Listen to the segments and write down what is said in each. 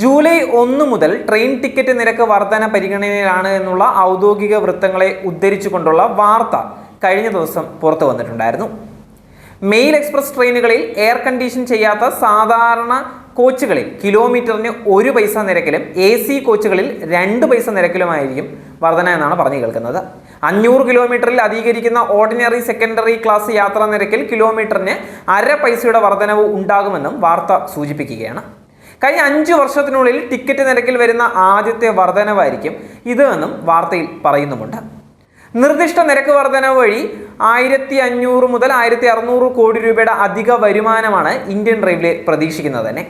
July ഒന്ന് മുതൽ train ticket നിരക്ക് വർധന പരിഗണനയിലാണ് എന്നുള്ള ഔദ്യോഗിക വൃത്തങ്ങളെ ഉദ്ധരിച്ചുകൊണ്ടുള്ള വാർത്ത കഴിഞ്ഞ ദിവസം പുറത്തു വന്നിട്ടുണ്ടായിരുന്നു. മെയിൽ എക്സ്പ്രസ് ട്രെയിനുകളിൽ എയർ കണ്ടീഷൻ ചെയ്യാത്ത സാധാരണ കോച്ചുകളിൽ കിലോമീറ്ററിന് ഒരു പൈസ നിരക്കിലും എ സി കോച്ചുകളിൽ രണ്ട് പൈസ നിരക്കിലുമായിരിക്കും വർധന എന്നാണ് പറഞ്ഞു കേൾക്കുന്നത്. അഞ്ഞൂറ് കിലോമീറ്ററിൽ അധികരിക്കുന്ന ഓർഡിനറി സെക്കൻഡറി ക്ലാസ് യാത്രാ നിരക്കിൽ കിലോമീറ്ററിന് അര പൈസയുടെ വർധനവ് ഉണ്ടാകുമെന്നും വാർത്ത സൂചിപ്പിക്കുകയാണ്. കഴിഞ്ഞ അഞ്ച് വർഷത്തിനുള്ളിൽ ടിക്കറ്റ് നിരക്കിൽ വരുന്ന ആദ്യത്തെ വർധനവായിരിക്കും ഇത് എന്നും വാർത്തയിൽ പറയുന്നുമുണ്ട്. നിർദ്ദിഷ്ട നിരക്ക് വർധന വഴി ആയിരത്തി അഞ്ഞൂറ് മുതൽ ആയിരത്തി അറുന്നൂറ് കോടി രൂപയുടെ അധിക വരുമാനമാണ് ഇന്ത്യൻ റെയിൽവേ പ്രതീക്ഷിക്കുന്നത് തന്നെ.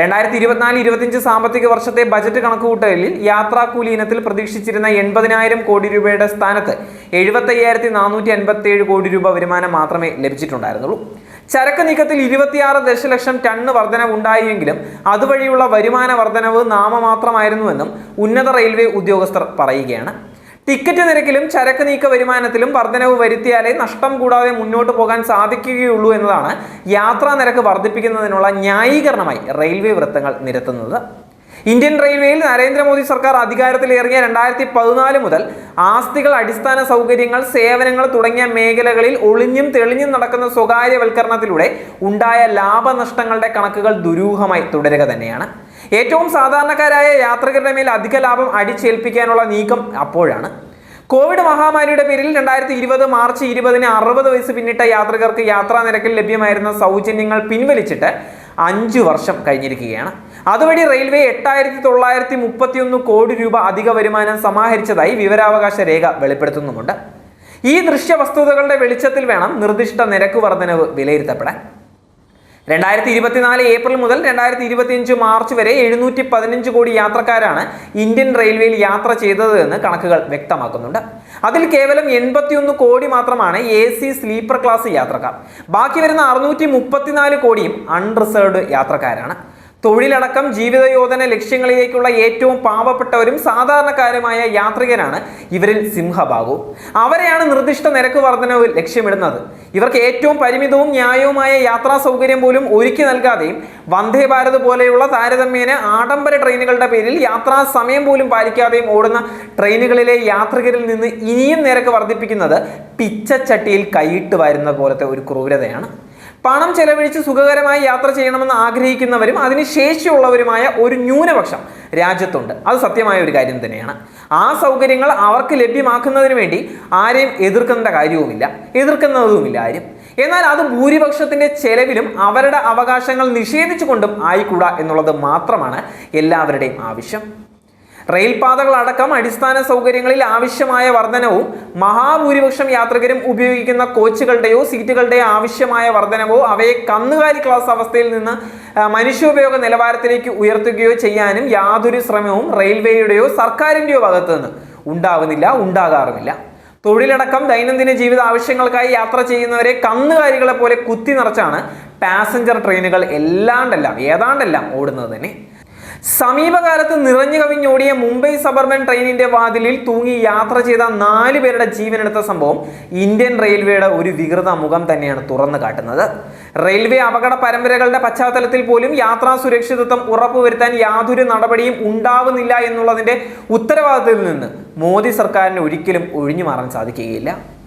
രണ്ടായിരത്തി ഇരുപത്തിനാല് ഇരുപത്തിയഞ്ച് സാമ്പത്തിക വർഷത്തെ ബജറ്റ് കണക്കുകൂട്ടലിൽ യാത്രാക്കൂലി ഇനത്തിൽ പ്രതീക്ഷിച്ചിരുന്ന എൺപതിനായിരം കോടി രൂപയുടെ സ്ഥാനത്ത് എഴുപത്തയ്യായിരത്തി നാനൂറ്റി അൻപത്തി ഏഴ് കോടി രൂപ വരുമാനം മാത്രമേ ലഭിച്ചിട്ടുണ്ടായിരുന്നുള്ളൂ. ചരക്ക് നീക്കത്തിൽ ഇരുപത്തിയാറ് ദശലക്ഷം ടൺ വർധനവ് ഉണ്ടായെങ്കിലും അതുവഴിയുള്ള വരുമാന വർധനവ് നാമമാത്രമായിരുന്നുവെന്നും ഉന്നത റെയിൽവേ ഉദ്യോഗസ്ഥർ പറയുകയാണ്. ടിക്കറ്റ് നിരക്കിലും ചരക്ക് നീക്ക വരുമാനത്തിലും വർധനവ് വരുത്തിയാലേ നഷ്ടം കൂടാതെ മുന്നോട്ട് പോകാൻ സാധിക്കുകയുള്ളൂ എന്നതാണ് യാത്രാ നിരക്ക് വർദ്ധിപ്പിക്കുന്നതിനുള്ള ന്യായീകരണമായി റെയിൽവേ വൃത്തങ്ങൾ നിരത്തുന്നത്. ഇന്ത്യൻ റെയിൽവേയിൽ നരേന്ദ്രമോദി സർക്കാർ അധികാരത്തിലേറിയ രണ്ടായിരത്തി പതിനാല് മുതൽ ആസ്തികൾ അടിസ്ഥാന സൗകര്യങ്ങൾ സേവനങ്ങൾ തുടങ്ങിയ മേഖലകളിൽ ഒളിഞ്ഞും തെളിഞ്ഞും നടക്കുന്ന സ്വകാര്യവൽക്കരണത്തിലൂടെ ഉണ്ടായ ലാഭനഷ്ടങ്ങളുടെ കണക്കുകൾ ദുരൂഹമായി തുടരുക തന്നെയാണ്. ഏറ്റവും സാധാരണക്കാരായ യാത്രികരുടെ മേൽ അധിക ലാഭം അടിച്ചേൽപ്പിക്കാനുള്ള നീക്കം അപ്പോഴാണ്. കോവിഡ് മഹാമാരിയുടെ പേരിൽ രണ്ടായിരത്തി ഇരുപത് മാർച്ച് ഇരുപതിന് അറുപത് വയസ്സ് പിന്നിട്ട യാത്രികർക്ക് യാത്രാ നിരക്കിൽ ലഭ്യമായിരുന്ന സൗജന്യങ്ങൾ പിൻവലിച്ചിട്ട് അഞ്ചു വർഷം കഴിഞ്ഞിരിക്കുകയാണ്. അതുവഴി റെയിൽവേ എട്ടായിരത്തി തൊള്ളായിരത്തി മുപ്പത്തിയൊന്ന് കോടി രൂപ അധിക വരുമാനം സമാഹരിച്ചതായി വിവരാവകാശ രേഖ വെളിപ്പെടുത്തുന്നുമുണ്ട്. ഈ ദൃശ്യ വസ്തുതകളുടെ വെളിച്ചത്തിൽ വേണം നിർദ്ദിഷ്ട നിരക്ക് വർധനവ് വിലയിരുത്തപ്പെടാൻ. രണ്ടായിരത്തി ഇരുപത്തിനാല് ഏപ്രിൽ മുതൽ രണ്ടായിരത്തി ഇരുപത്തിയഞ്ച് മാർച്ച് വരെ എഴുന്നൂറ്റി പതിനഞ്ച് കോടി യാത്രക്കാരാണ് ഇന്ത്യൻ റെയിൽവേയിൽ യാത്ര ചെയ്തത് എന്ന് കണക്കുകൾ വ്യക്തമാക്കുന്നുണ്ട്. അതിൽ കേവലം എൺപത്തിയൊന്ന് കോടി മാത്രമാണ് എ സി സ്ലീപ്പർ ക്ലാസ് യാത്രക്കാർ. ബാക്കി വരുന്ന അറുന്നൂറ്റി മുപ്പത്തിനാല് കോടിയും അൺറിസർവ്ഡ് യാത്രക്കാരാണ്. തൊഴിലടക്കം ജീവിതയോധന ലക്ഷ്യങ്ങളിലേക്കുള്ള ഏറ്റവും പാവപ്പെട്ടവരും സാധാരണക്കാരുമായ യാത്രികരാണ് ഇവരിൽ സിംഹഭാഗവും അവരെയാണ് നിർദ്ദിഷ്ട നിരക്ക് വർധനവ് ലക്ഷ്യമിടുന്നത്. ഇവർക്ക് ഏറ്റവും പരിമിതവും ന്യായവുമായ യാത്രാ സൗകര്യം പോലും ഒരുക്കി നൽകാതെയും വന്ദേ ഭാരത് പോലെയുള്ള താരതമ്യേന ആഡംബര ട്രെയിനുകളുടെ പേരിൽ യാത്രാ സമയം പോലും പാലിക്കാതെയും ഓടുന്ന ട്രെയിനുകളിലെ യാത്രികരിൽ നിന്ന് ഇനിയും നിരക്ക് വർദ്ധിപ്പിക്കുന്നത് പിച്ചച്ചട്ടിയിൽ കൈയിട്ട് വരുന്ന പോലത്തെ ഒരു ക്രൂരതയാണ്. പണം ചെലവഴിച്ച് സുഖകരമായി യാത്ര ചെയ്യണമെന്ന് ആഗ്രഹിക്കുന്നവരും അതിന് ശേഷിയുള്ളവരുമായ ഒരു ന്യൂനപക്ഷം രാജ്യത്തുണ്ട്. അത് സത്യമായ ഒരു കാര്യം തന്നെയാണ്. ആ സൗകര്യങ്ങൾ അവർക്ക് ലഭ്യമാക്കുന്നതിന് വേണ്ടി ആരെയും എതിർക്കേണ്ട കാര്യവുമില്ല. എതിർക്കുന്നതുമില്ല ആരും. എന്നാൽ അത് ഭൂരിപക്ഷത്തിന്റെ ചെലവിലും അവരുടെ അവകാശങ്ങൾ നിഷേധിച്ചുകൊണ്ടും ആയിക്കൂടാ എന്നുള്ളത് മാത്രമാണ് എല്ലാവരുടെയും ആവശ്യം. റെയിൽപാതകൾ അടക്കം അടിസ്ഥാന സൗകര്യങ്ങളിൽ ആവശ്യമായ വർധനവും മഹാഭൂരിപക്ഷം യാത്രികരും ഉപയോഗിക്കുന്ന കോച്ചുകളുടെയോ സീറ്റുകളുടെയോ ആവശ്യമായ വർധനവോ അവയെ കന്നുകാലി ക്ലാസ് അവസ്ഥയിൽ നിന്ന് മനുഷ്യോപയോഗ നിലവാരത്തിലേക്ക് ഉയർത്തുകയോ ചെയ്യാനും യാതൊരു ശ്രമവും റെയിൽവേയുടെയോ സർക്കാരിന്റെയോ ഭാഗത്തു നിന്ന് ഉണ്ടാകുന്നില്ല ഉണ്ടാകാറുമില്ല. തൊഴിലടക്കം ദൈനംദിന ജീവിത ആവശ്യങ്ങൾക്കായി യാത്ര ചെയ്യുന്നവരെ കന്നുകാലികളെ പോലെ കുത്തി നിറച്ചാണ് പാസഞ്ചർ ട്രെയിനുകൾ എല്ലാണ്ടെല്ലാം ഏതാണ്ടെല്ലാം ഓടുന്നത് തന്നെ. സമീപകാലത്ത് നിറഞ്ഞു കവിഞ്ഞോടിയ മുംബൈ സബർബൻ ട്രെയിനിന്റെ വാതിലിൽ തൂങ്ങി യാത്ര ചെയ്ത നാല് പേരുടെ ജീവനെടുത്ത സംഭവം ഇന്ത്യൻ റെയിൽവേയുടെ ഒരു വികൃത മുഖം തന്നെയാണ് തുറന്നു കാട്ടുന്നത്. റെയിൽവേ അപകട പരമ്പരകളുടെ പശ്ചാത്തലത്തിൽ പോലും യാത്രാ സുരക്ഷിതത്വം ഉറപ്പുവരുത്താൻ യാതൊരു നടപടിയും ഉണ്ടാവുന്നില്ല എന്നുള്ളതിന്റെ ഉത്തരവാദിത്തത്തിൽ നിന്ന് മോദി സർക്കാരിന് ഒരിക്കലും ഒഴിഞ്ഞു മാറാൻ സാധിക്കുകയില്ല.